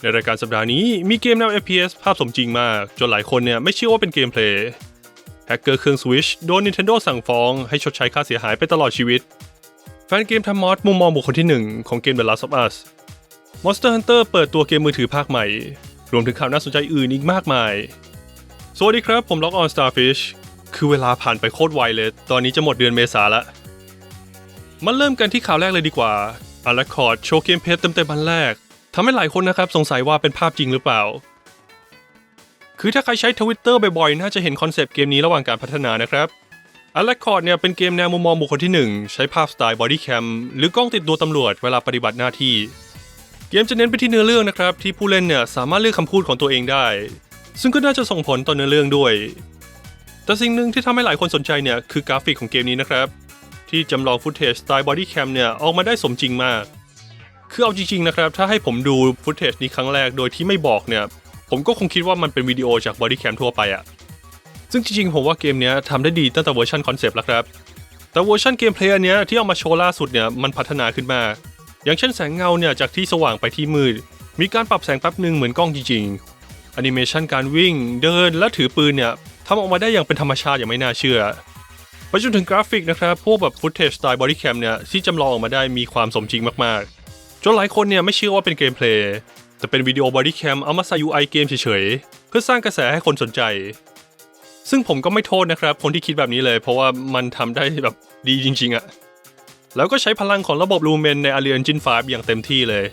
ในรายการสัปดาห์นี้มีเกมแนว FPS ภาพสมจริงมาก จนหลายคนเนี่ยไม่เชื่อว่าเป็นเกมเพลย์แฮกเกอร์เครื่อง Switch โดน Nintendo สั่งฟ้องให้ชดใช้ค่าเสียหายไปตลอดชีวิต แฟนเกมทำมอดมุมมองบุคคลที่ 1 ของเกม The Last of Us Monster Hunter เปิดตัวเกมมือถือภาคใหม่ รวมถึงข่าวน่าสนใจอื่นอีกมากมาย สวัสดีครับ ผมล็อกออน Starfish คือเวลาผ่านไปโคตรไวเลย ตอนนี้จะหมดเดือนเมษาละมาเริ่มกันที่ข่าวแรกเลยดีกว่าอาร์คอร์ดโชว์เกมเพลย์เต็มๆบันแรก ทำให้หลายคนนะครับสงสัยว่าเป็นภาพจริงหรือเปล่า คือถ้าใครใช้ทวิตเตอร์บ่อยๆ น่าจะเห็นคอนเซปต์เกมนี้ระหว่างการพัฒนานะครับอาร์คอร์ดเนี่ยเป็นเกมแนวมุมมองบุคคลที่ 1 ใช้ภาพสไตล์บอดี้แคมหรือกล้องติดตัวตำรวจเวลาปฏิบัติหน้าที่ เกมจะเน้นไปที่เนื้อเรื่องนะครับ ที่ผู้เล่นเนี่ยสามารถเลือกคำพูดของตัวเองได้ ซึ่งก็น่าจะส่งผลต่อเนื้อเรื่องด้วย แต่สิ่งหนึ่งที่ทำให้หลายคนสนใจเนี่ยคือกราฟิกของเกมนี้นะครับ ที่จำลองฟุตเทจสไตล์บอดี้แคมเนี่ยออกมาได้สมจริงมาก คือเอาจริงๆนะครับ ถ้าให้ผมดูฟุตเทจนี้ครั้งแรกโดยที่ไม่บอกเนี่ย ผมก็คงคิดว่ามันเป็นวิดีโอจากบอดี้แคมทั่วไปอะซึ่งจริงๆ ผมว่าเกมเนี้ยทำได้ดีตั้งแต่เวอร์ชันคอนเซปต์แล้วครับ แต่เวอร์ชันเกมเพลย์อันเนี้ยที่เอามาโชว์ล่าสุดเนี่ยมันพัฒนาขึ้นมา อย่างเช่นแสงเงาเนี่ยจากที่สว่างไปที่มืด มีการปรับแสงแป๊บหนึ่งเหมือนกล้องจริงๆแอนิเมชันการวิ่ง เดินและถือปืนเนี่ยทำออกมาได้อย่างเป็นธรรมชาติอย่างไม่น่าเชื่อไปจนถึงกราฟิกนะครับ พวกแบบฟุตเทจสไตล์บอดี้แคมเนี่ยที่จำลองออกมาได้มีความสมจริงมากๆ จนหลายคนเนี่ยไม่เชื่อว่าเป็นเกมเพลย์ แต่เป็นวิดีโอบอดี้แคมเอามาใส่ UI เกมเฉยๆ เพื่อสร้างกระแสให้คนสนใจ ซึ่งผมก็ไม่โทษนะครับ คนที่คิดแบบนี้เลย เพราะว่ามันทำได้แบบดีจริงๆอะแล้วก็ใช้พลังของระบบ Lumen ใน Unreal Engine 5 อย่างเต็มที่เลย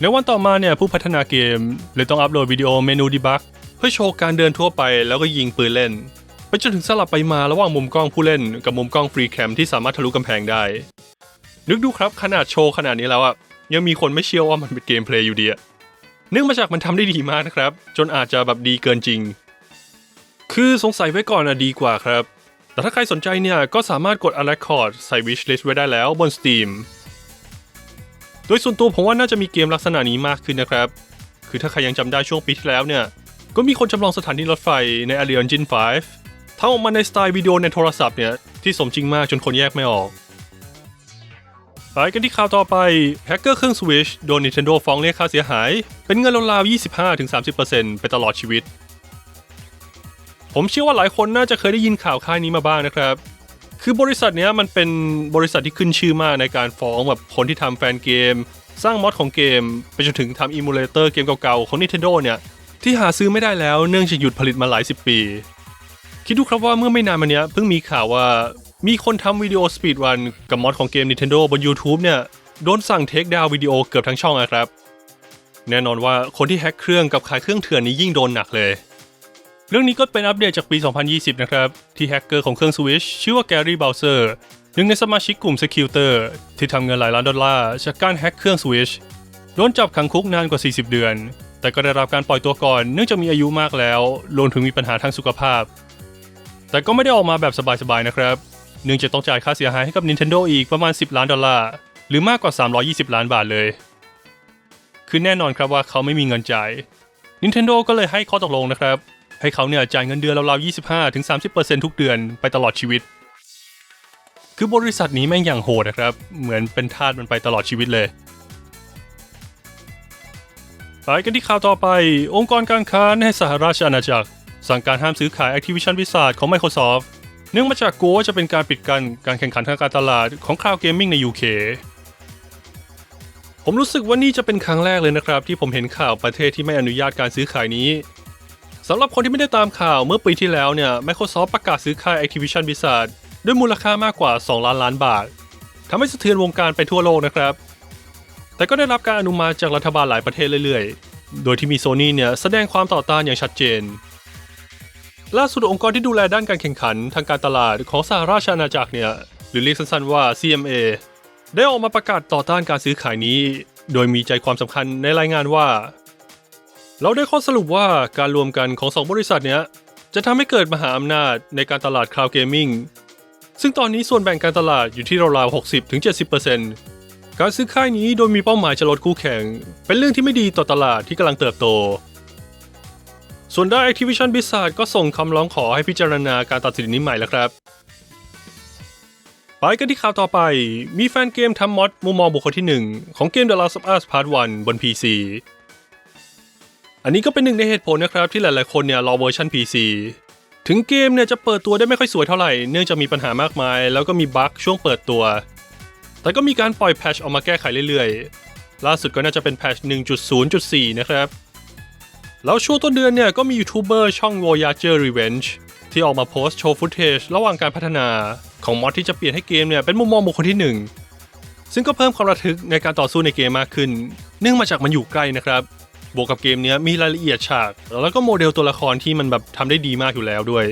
ในวันต่อมาเนี่ยผู้พัฒนาเกมเลยต้องอัปโหลดวิดีโอเมนูดีบักเพื่อโชว์การเดินทั่วไปแล้วก็ยิงปืนเล่นไปจนถึงสลับไปมาระหว่างมุมกล้องผู้เล่น กับมุมกล้องฟรีแคมที่สามารถทะลุกำแพงได้ นึกดูครับขนาดโชว์ขนาดนี้แล้วอะยังมีคนไม่เชื่อว่ามันเป็นเกมเพลย์อยู่ดีอะเนื่องมาจากมันทำได้ดีมากนะครับ จนอาจจะแบบดีเกินจริง คือสงสัยไว้ก่อนอะดีกว่าครับ แต่ถ้าใครสนใจเนี่ยก็สามารถกด a l e c o r d ใส่ wish list ไว้ได้แล้วบน Steam โดยส่วนตัวผมว่าน่าจะมีเกมลักษณะนี้มากขึ้นนะครับ คือถ้าใครยังจำได้ช่วงปีที่แล้วเนี่ย ก็มีคนจำลองสถานีรถไฟใน Unreal Engine 5ทำออกมาในสไตล์วิดีโอในโทรศัพท์เนี่ยที่สมจริงมากจนคนแยกไม่ออก ไปกันที่ข่าวต่อไป แฮกเกอร์เครื่อง Switch โดน Nintendo ฟ้องเรียกค่าเสียหาย เป็นเงินราวๆ25-30%ไปตลอดชีวิต ผมเชื่อว่าหลายคนน่าจะเคยได้ยินข่าวค่ายนี้มาบ้างนะครับ คือบริษัทนี้มันเป็นบริษัทที่ขึ้นชื่อมากในการฟ้องแบบคนที่ทำแฟนเกม สร้างมอดของเกม ไปจนถึงทำอิมูเลเตอร์เกมเก่าๆของ Nintendo เนี่ย ที่หาซื้อไม่ได้แล้วเนื่องจากหยุดผลิตมาหลายสิบปี คิดดูครับว่าเมื่อไม่นานมานี้เพิ่งมีข่าวว่า มีคนทำวิดีโอสปีดรันกับมอดของเกม Nintendo บน YouTube เนี่ย โดนสั่งเทคดาววิดีโอเกือบทั้งช่องอะครับ แน่นอนว่าคนที่แฮ็กเครื่องกับขายเครื่องเถื่อนนี้ยิ่งโดนหนักเลย เรื่องนี้ก็เป็นอัปเดตจากปี 2020 นะครับ ที่แฮกเกอร์ของเครื่อง Switch ชื่อว่าแกรี่บ o วเซอร์หนึ่งในสมาชิกกลุ่ม s e c u r t e r ที่ทำเงินหลายล้านดอลลาร์จากการแฮ็กเครื่อง Switch โดนจับขังคุกนานกว่า 40 เดือน แต่ก็ได้รับการปล่อยตัวก่อนเนื่องจากมีอายุมากแล้วรวมถึงมีปัญหาทางสุขภาพ แต่ก็ไม่ได้ออกมาแบบสบายๆนะครับ เนื่องจากต้องจ่ายค่าเสียหายให้กับ Nintendo อีกประมาณ 10 ล้านดอลลาร์ หรือมากกว่า 320 ล้านบาทเลย คือแน่นอนครับว่าเขาไม่มีเงินจ่าย Nintendo ก็เลยให้ข้อตกลงนะครับ ให้เขาเนี่ยจ่ายเงินเดือนราวๆ 25-30%ทุกเดือนไปตลอดชีวิต คือบริษัทนี้แม่งอย่างโหดนะครับ เหมือนเป็นทาสมันไปตลอดชีวิตเลยไปกันที่ข่าวต่อไป องค์กรการค้าในสหราชอาณาจักร สั่งการห้ามซื้อขาย Activision Blizzard ของ Microsoft เนื่องมาจากกลัวว่าจะเป็นการปิดกันการแข่งขันทางการตลาดของ Cloud Gaming ใน UK ผมรู้สึกว่านี่จะเป็นครั้งแรกเลยนะครับ ที่ผมเห็นข่าวประเทศที่ไม่อนุญาตการซื้อขายนี้สำหรับคนที่ไม่ได้ตามข่าวเมื่อปีที่แล้วเนี่ย Microsoft ประกาศซื้อขาย Activision Blizzard ด้วยมูลค่ามากกว่า 2 ล้านล้านบาททำให้สะเทือนวงการไปทั่วโลกนะครับ แต่ก็ได้รับการอนุมัติจากรัฐบาลหลายประเทศเรื่อยๆ โดยที่มีโซนี่เนี่ยแสดงความต่อต้านอย่างชัดเจน ล่าสุดองค์กรที่ดูแลด้านการแข่งขันทางการตลาดของสหราชอาณาจักรเนี่ย หรือเรียกสั้นๆว่า CMA ได้ออกมาประกาศต่อต้านการซื้อขายนี้ โดยมีใจความสำคัญในรายงานว่า เราได้ข้อสรุปว่าการรวมกันของสองบริษัทเนี้ยจะทำให้เกิดมหาอำนาจในการตลาดคลาวด์เกมมิ่งซึ่งตอนนี้ส่วนแบ่งการตลาดอยู่ที่ราวๆ 60-70%การซื้อค่ายนี้โดยมีเป้าหมายจะลดคู่แข่ง เป็นเรื่องที่ไม่ดีต่อตลาดที่กำลังเติบโต ส่วนด้าน Activision Blizzard ก็ส่งคำร้องขอให้พิจารณาการตัดสินนี้ใหม่แล้วครับ ไปกันที่ข่าวต่อไป มีแฟนเกมทำมอดมุมมองบุคคลที่ 1 ของเกม The Last of Us Part 1 บน PC อันนี้ก็เป็นหนึ่งในเหตุผลนะครับที่หลายๆคนเนี่ยรอเวอร์ชัน PC ถึงเกมเนี่ยจะเปิดตัวได้ไม่ค่อยสวยเท่าไหร่ เนื่องจากมีปัญหามากมาย แล้วก็มีบั๊กช่วงเปิดตัว แต่ก็มีการปล่อยแพชออกมาแก้ไขเรื่อยๆ ล่าสุดก็น่าจะเป็นแพช1.0.4 นะครับ แล้วช่วงต้นเดือนเนี่ยก็มียูทูบเบอร์ช่อง Voyager Revenge ที่ออกมาโพสต์โชว์ฟุตเทจระหว่างการพัฒนาของมอดที่จะเปลี่ยนให้เกมเนี่ยเป็นมุมมองบุคคลที่หนึ่งซึ่งก็เพิ่มความระทึกในการต่อสู้ในเกมมากขึ้น เนื่องมาจากมันอยู่ใกล้นะครับ บวกกับเกมเนี้ยมีรายละเอียดฉาก แล้วก็โมเดลตัวละครที่มันแบบทำได้ดีมากอยู่แล้วด้วย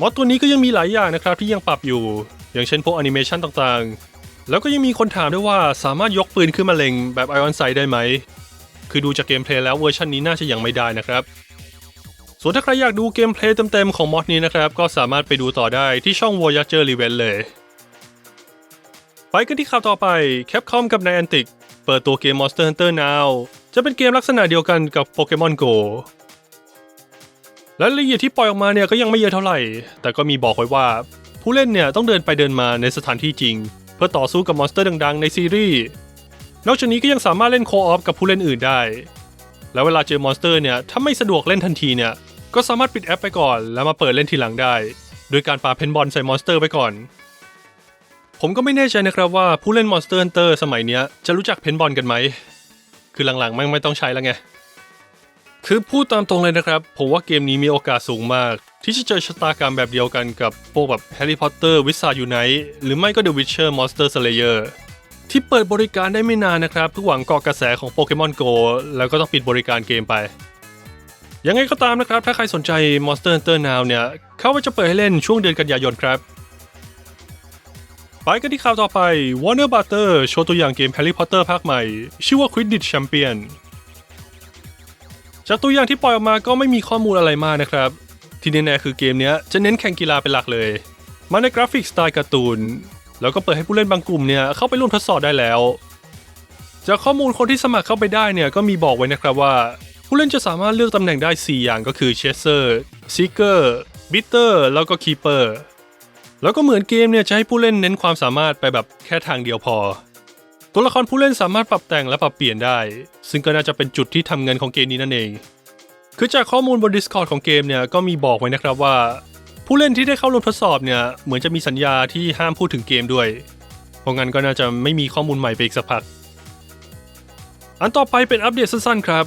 มอดตัวนี้ก็ยังมีหลายอย่างนะครับที่ยังปรับอยู่ อย่างเช่นพวกแอนิเมชันต่างๆ แล้วก็ยังมีคนถามด้วยว่าสามารถยกปืนขึ้นมาเล็งแบบไอออนไซได้ไหม คือดูจากเกมเพลย์แล้วเวอร์ชันนี้น่าจะยังไม่ได้นะครับ ส่วนถ้าใครอยากดูเกมเพลย์เต็มๆของมอดนี้นะครับ ก็สามารถไปดูต่อได้ที่ช่อง Voyager Revenge เลย ไปกันที่ข่าวต่อไป Capcom กับ Niantic เปิดตัวเกม Monster Hunter Now จะเป็นเกมลักษณะเดียวกันกับ Pokemon Go และรายละเอียดที่ปล่อยออกมาเนี่ยก็ยังไม่เยอะเท่าไหร่ แต่ก็มีบอกไว้ว่า ผู้เล่นเนี่ยต้องเดินไปเดินมาในสถานที่จริง เพื่อต่อสู้กับมอนสเตอร์ดังๆ ในซีรีส์ นอกจากนี้ก็ยังสามารถเล่นโคออฟกับผู้เล่นอื่นได้ แล้วเวลาเจอมอนสเตอร์เนี่ย ถ้าไม่สะดวกเล่นทันทีเนี่ย ก็สามารถปิดแอปไปก่อน แล้วมาเปิดเล่นทีหลังได้ โดยการปาเพนบอลใส่มอนสเตอร์ไปก่อน ผมก็ไม่แน่ใจนะครับว่าผู้เล่น Monster Hunter สมัยเนี้ยจะรู้จักเพนบอลกันไหม คือหลังๆแม่งไม่ต้องใช้แล้วไง คือพูดตามตรงเลยนะครับ ผมว่าเกมนี้มีโอกาสสูงมาก ที่จะเจอชะตากรรมแบบเดียวกันกับพวกแบบ Harry Potter w i z a r d Unite หรือไม่ก็ The Witcher Monster Slayer ที่เปิดบริการได้ไม่นานนะครับเพื่อหวังเกาะกระแสของ Pokemon Go แล้วก็ต้องปิดบริการเกมไป ยังไงก็ตามนะครับ ถ้าใครสนใจ Monster Hunter Now เนี่ยเขาว่าจะเปิดให้เล่นช่วงเดือนกันยายนครับ ไปกันที่ข่าวต่อไป Warner Butter โชว์ตัวอย่างเกม Harry Potter ภาคใหม่ ชื่อว่า Quidditch Champion จากตัวอย่างที่ปล่อยออกมาก็ไม่มีข้อมูลอะไรมากนะครับ ที่แน่ๆคือเกมนี้จะเน้นแข่งกีฬาเป็นหลักเลย มาในกราฟิกสไตล์การ์ตูน แล้วก็เปิดให้ผู้เล่นบางกลุ่มเนี่ยเข้าไปร่วมทดสอบได้แล้ว จากข้อมูลคนที่สมัครเข้าไปได้เนี่ยก็มีบอกไว้นะครับว่า ผู้เล่นจะสามารถเลือกตำแหน่งได้ 4 อย่างก็คือ Chaser Seeker Bitter แล้วก็ Keeper แล้วก็เหมือนเกมเนี่ยจะให้ผู้เล่นเน้นความสามารถไปแบบแค่ทางเดียวพอ ตัวละครผู้เล่นสามารถปรับแต่งและปรับเปลี่ยนได้ ซึ่งก็น่าจะเป็นจุดที่ทำเงินของเกมนี้นั่นเองคือจากข้อมูลบน Discord ของเกมเนี่ยก็มีบอกไว้นะครับว่า ผู้เล่นที่ได้เข้าร่วมทดสอบเนี่ยเหมือนจะมีสัญญาที่ห้ามพูดถึงเกมด้วย เพราะงั้นก็น่าจะไม่มีข้อมูลใหม่ไปอีกสักพัก อันต่อไปเป็นอัปเดตสั้นๆครับ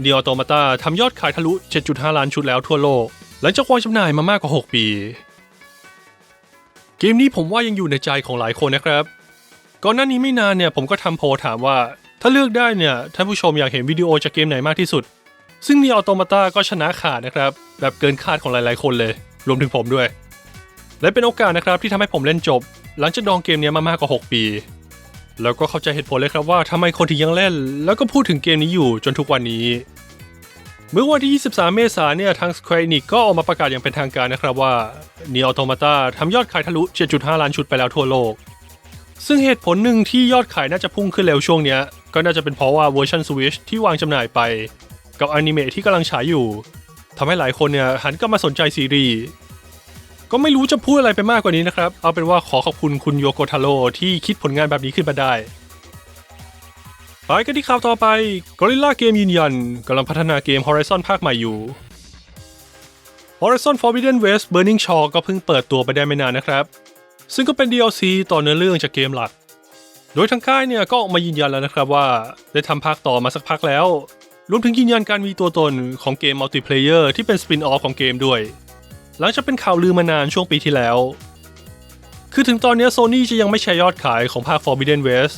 เดีย u โตมาตาทำยอดขายทะลุ 7.5 ล้านชุดแล้วทั่วโลก หลังจากวางจำหน่ายมามากกว่า 6 ปี เกมนี้ผมว่ายังอยู่ในใจของหลายคนนะครับ ก่อนหน้านี้ไม่นานเนี่ยผมก็ทำโพลถามว่า ถ้าเลือกได้เนี่ยท่านผู้ชมอยากเห็นวิดีโอจากเกมไหนมากที่สุด ซึ่งนีออโตมาตาก็ชนะขาดนะครับ แบบเกินคาดของหลายๆคนเลย รวมถึงผมด้วย และเป็นโอกาสนะครับที่ทำให้ผมเล่นจบ หลังจากดองเกมนี้มามากกว่า 6 ปี แล้วก็เข้าใจเหตุผลเลยครับว่าทำไมคนถึงยังเล่น แล้วก็พูดถึงเกมนี้อยู่จนทุกวันนี้ เมื่อวันที่ 23 เมษายนเนี่ยทาง Square Enix ก็ออกมาประกาศอย่างเป็นทางการนะครับว่า Nier Automata ทำยอดขายทะลุ 7.5 ล้านชุดไปแล้วทั่วโลก ซึ่งเหตุผลหนึ่งที่ยอดขายน่าจะพุ่งขึ้นเร็วช่วงเนี้ยก็น่าจะเป็นเพราะว่าเวอร์ชัน Switch ที่วางจำหน่ายไป กับอนิเมะที่กำลังฉายอยู่ ทำให้หลายคนเนี่ยหันกลับมาสนใจซีรีส์ก็ไม่รู้จะพูดอะไรไปมากกว่านี้นะครับ เอาเป็นว่าขอขอบคุณคุณโยโกทาโร่ที่คิดผลงานแบบนี้ขึ้นมาได้ ไปกันที่ข่าวต่อไป Gorilla Game ยืนยันกำลังพัฒนาเกม Horizon ภาคใหม่อยู่ Horizon Forbidden West Burning Shore ก็เพิ่งเปิดตัวไปได้ไม่นานนะครับ ซึ่งก็เป็น DLC ต่อเนื้อเรื่องจากเกมหลัก โดยทางค่ายเนี่ยก็ออกมายืนยันแล้วนะครับว่า ได้ทำภาคต่อมาสักพักแล้ว รวมถึงยืนยันการมีตัวตนของเกมมัลติเพลเยอร์ที่เป็นสปินออฟของเกมด้วย หลังจากเป็นข่าวลือมานานช่วงปีที่แล้ว คือถึงตอนนี้โซนี่จะยังไม่แชร์ยอดขายของภาค Forbidden West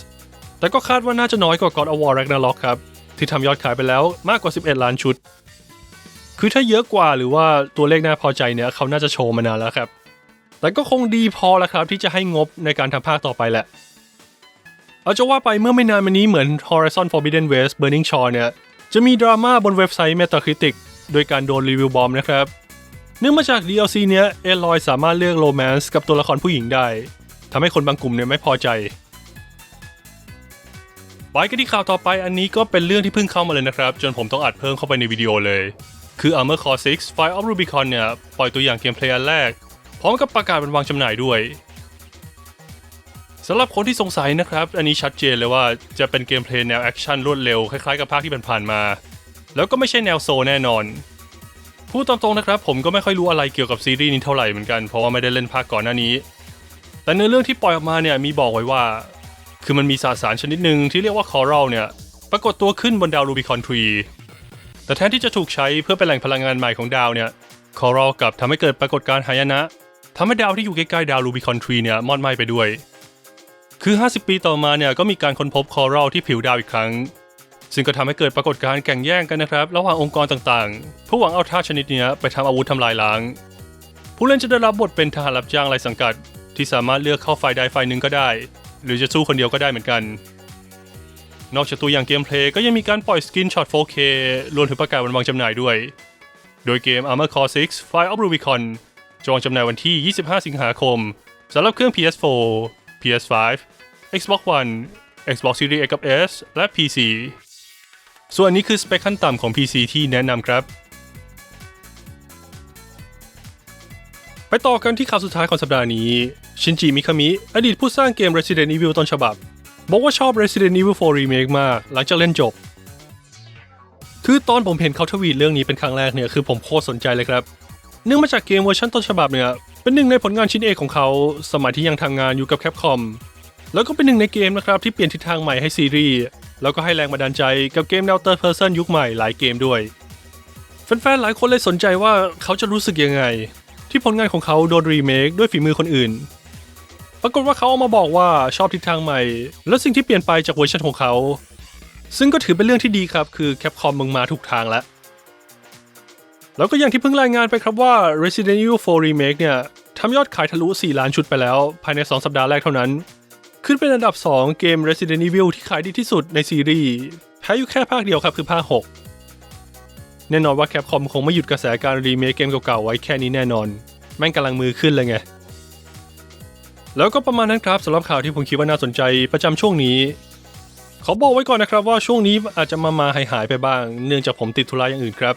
แต่ก็คาดว่าน่าจะน้อยกว่า God of War Ragnarok ครับ ที่ทำยอดขายไปแล้วมากกว่า 11 ล้านชุด คือถ้าเยอะกว่าหรือว่าตัวเลขน่าพอใจเนี่ยเขาน่าจะโชว์มานานแล้วครับ แต่ก็คงดีพอแล้วครับที่จะให้งบในการทำภาคต่อไปแหละ เอาจะว่าไปเมื่อไม่นานมานี้เหมือน Horizon Forbidden West Burning Shore เนี่ย จะมีดราม่าบนเว็บไซต์ Metacritic โดยการโดนรีวิวบอมนะครับ เนื่องมาจาก DLC เนี้ยเอลอยสามารถเลือกโรแมนส์กับตัวละครผู้หญิงได้ทำให้คนบางกลุ่มเนี่ยไม่พอใจไปกันที่ข่าวต่อไปอันนี้ก็เป็นเรื่องที่เพิ่งเข้ามาเลยนะครับ จนผมต้องอัดเพิ่มเข้าไปในวิดีโอเลย คือ Armor Core 6 Fire of Rubicon เนี่ย ปล่อยตัวอย่างเกมเพลย์อันแรก พร้อมกับประกาศเป็นวางจำหน่ายด้วย สำหรับคนที่สงสัยนะครับ อันนี้ชัดเจนเลยว่าจะเป็นเกมเพลย์แนวแอคชั่นรวดเร็ว คล้ายๆกับภาคที่ผ่านๆมา แล้วก็ไม่ใช่แนวโซแน่นอน พูดตามตรงนะครับ ผมก็ไม่ค่อยรู้อะไรเกี่ยวกับซีรีส์นี้เท่าไหร่เหมือนกัน เพราะว่าไม่ได้เล่นภาคก่อนหน้านี้ แต่เนื้อเรื่องที่ปล่อยออกมาเนี่ยมีบอกไว้ว่า คือมันมีสาสารชนิดหนึ่งที่เรียกว่าคอรัลเนี่ยปรากฏตัวขึ้นบนดาวรูบิคอนทรีแต่แทนที่จะถูกใช้เพื่อเป็นแหล่งพลังงานใหม่ของดาวเนี่ยคอรัลกลับทำให้เกิดปรากฏการณ์หายนะทำให้ดาวที่อยู่ใกล้ๆดาวรูบิคอนทรีเนี่ยมอดไหม้ไปด้วย คือ 50 ปีต่อมาเนี่ยก็มีการค้นพบคอรัลที่ผิวดาวอีกครั้ง ซึ่งก็ทำให้เกิดปรากฏการณ์แข่งแย่งกันนะครับ ระหว่างองค์กรต่างๆ เพื่อหวังเอาธาตุชนิดนี้ไปทำอาวุธทำลายล้าง ผู้เล่นจะได้รับบทเป็นทหารรับจ้างไร้สังกัด ที่สามารถเลือกเข้าฝ่ายใดฝ่ายหนึ่งก็ได้ หรือจะสู้คนเดียวก็ได้เหมือนกัน นอกจากตัวอย่างเกมเพลย์ก็ยังมีการปล่อยสกินช็อต 4K รวมถึงประกาศวันวางจำหน่ายด้วย โดยเกม Armor Core 6 Fire of Rubicon จะวางจำหน่ายวันที่ 25 สิงหาคมสำหรับเครื่อง PS4 PS5 Xbox One Xbox Series X กับ S และ PC ส่วนนี้คือสเปคขั้นต่ำของ PC ที่แนะนำครับ ไปต่อกันที่ข่าวสุดท้ายของสัปดาห์นี้ ชินจิ มิคามิ อดีตผู้สร้างเกม Resident Evil ต้นฉบับ บอกว่าชอบ Resident Evil 4 Remake มากหลังจากเล่นจบ คือตอนผมเห็นเขาทวีตเรื่องนี้เป็นครั้งแรกเนี่ย คือผมโคตรสนใจเลยครับ เนื่องมาจากเกมเวอร์ชันต้นฉบับเนี่ย เป็นหนึ่งในผลงานชิ้นเอกของเขา สมัยที่ยังทำงานอยู่กับ Capcom แล้วก็เป็นหนึ่งในเกมนะครับที่เปลี่ยนทิศทางใหม่ให้ซีรีส์ แล้วก็ให้แรงบันดาลใจกับเกมแนว Third Person ยุคใหม่หลายเกมด้วย แฟนๆ หลายคนเลยสนใจว่าเขาจะรู้สึกยังไง ที่ผลงานของเขาโดนรีเมคด้วยฝีมือคนอื่น ปรากฏว่าเขาเอามาบอกว่าชอบทิศทางใหม่ และสิ่งที่เปลี่ยนไปจากเวอร์ชันของเขา ซึ่งก็ถือเป็นเรื่องที่ดีครับคือแคปคอมมึงมาถูกทางแล้วแล้วก็อย่างที่เพิ่งรายงานไปครับว่า Resident Evil 4 Remake เนี่ยทำยอดขายทะลุ 4 ล้านชุดไปแล้ว ภายใน 2 สัปดาห์แรกเท่านั้น ขึ้นเป็นอันดับ 2 เกม Resident Evil ที่ขายดีที่สุดในซีรีส์แพ้อยู่แค่ภาคเดียวครับคือภาค 6 แน่นอนว่าแคปคอมคงไม่หยุดกระแสการรีเมคเกมเก่าๆไว้แค่นี้แน่นอน แม่งกำลังมือขึ้นเลยไง แล้วก็ประมาณนั้นครับสำหรับข่าวที่ผมคิดว่าน่าสนใจประจำช่วงนี้ ขอบอกไว้ก่อนนะครับว่าช่วงนี้อาจจะมามาหายหายไปบ้าง เนื่องจากผมติดธุระอย่างอื่นครับ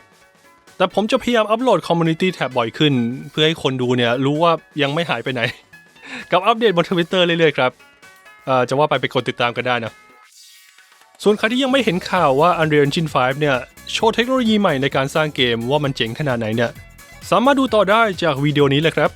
แต่ผมจะพยายามอัปโหลดคอมมูนิตี้แท็บบ่อยขึ้น เพื่อให้คนดูเนี่ยรู้ว่ายังไม่หายไปไหน กับอัปเดตบนทวิตเตอร์เรื่อยๆครับ จะว่าไปไปกดติดตามกันได้นะ ส่วนใครที่ยังไม่เห็นข่าวว่า Unreal Engine 5 เนี่ย โชว์เทคโนโลยีใหม่ในการสร้างเกมว่ามันเจ๋งขนาดไหนเนี่ย สามารถดูต่อได้จากวิดีโอนี้เลยครับ